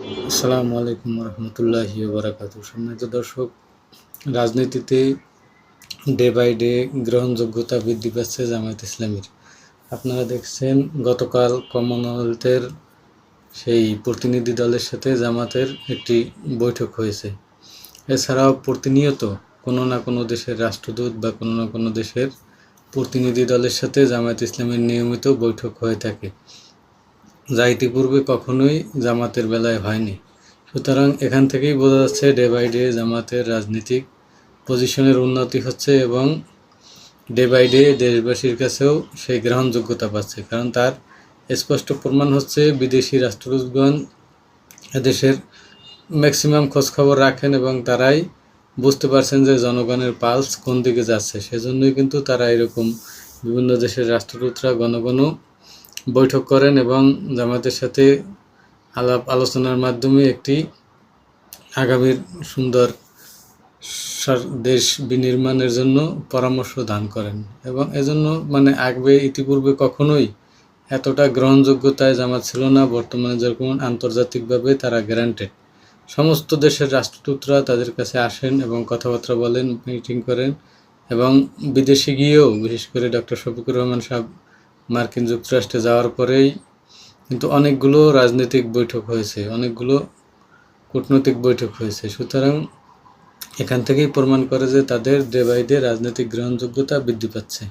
আসসালামু আলাইকুম রহমতুল্লাহি বারাকাতু সম্মানিত দর্শক, রাজনীতিতে ডে বাই ডে গ্রহণযোগ্যতা বৃদ্ধি পাচ্ছে জামায়াত ইসলামীর। আপনারা দেখছেন, গতকাল কমনওয়েলথের সেই প্রতিনিধি দলের সাথে জামাতের একটি বৈঠক হয়েছে। এছাড়াও প্রতিনিয়ত কোনো না কোনো দেশের রাষ্ট্রদূত বা কোনো না কোনো দেশের প্রতিনিধি দলের সাথে জামায়াত ইসলামের নিয়মিত বৈঠক হয়ে থাকে। যা ইতিপূর্বে কখনোই জামাতের বেলায় হয়নি। সুতরাং এখান থেকেই বোঝা যাচ্ছে ডে বাই ডে জামাতের রাজনৈতিক পজিশনের উন্নতি হচ্ছে এবং ডে বাই ডে দেশবাসীর কাছেও সেই গ্রহণযোগ্যতা পাচ্ছে। কারণ তার স্পষ্ট প্রমাণ হচ্ছে বিদেশি রাষ্ট্রদূতগণ এদেশের ম্যাক্সিমাম খোঁজখবর রাখেন এবং তারাই বুঝতে পারছেন যে জনগণের পালস কোন দিকে যাচ্ছে। সেজন্যই কিন্তু তারা এরকম বিভিন্ন দেশের রাষ্ট্রদূতরা ঘন বৈঠক করেন এবং জামাতের সাথে আলাপ আলোচনার মাধ্যমে একটি আগামীর সুন্দর দেশ বিনির্মাণের জন্য পরামর্শ দান করেন এবং এজন্য মানে আগবে ইতিপূর্বে কখনোই এতটা গ্রহণযোগ্যতায় জামাত ছিল না, বর্তমানে যেরকম আন্তর্জাতিকভাবে তারা গ্যারান্টেড। সমস্ত দেশের রাষ্ট্রদূতরা তাদের কাছে আসেন এবং কথাবার্তা বলেন, মিটিং করেন এবং বিদেশে গিয়েও বিশেষ করে ডক্টর শফিকুর রহমান সাহেব মার্কিন যুক্তরাষ্ট্রে যাওয়ার পরেই কিন্তু অনেকগুলো রাজনৈতিক বৈঠক হয়েছে, অনেকগুলো কূটনৈতিক বৈঠক হয়েছে। সুতরাং এখান থেকেই প্রমাণ করে যে তাদের ডে বাই ডে রাজনৈতিক গ্রহণযোগ্যতা বৃদ্ধি পাচ্ছে।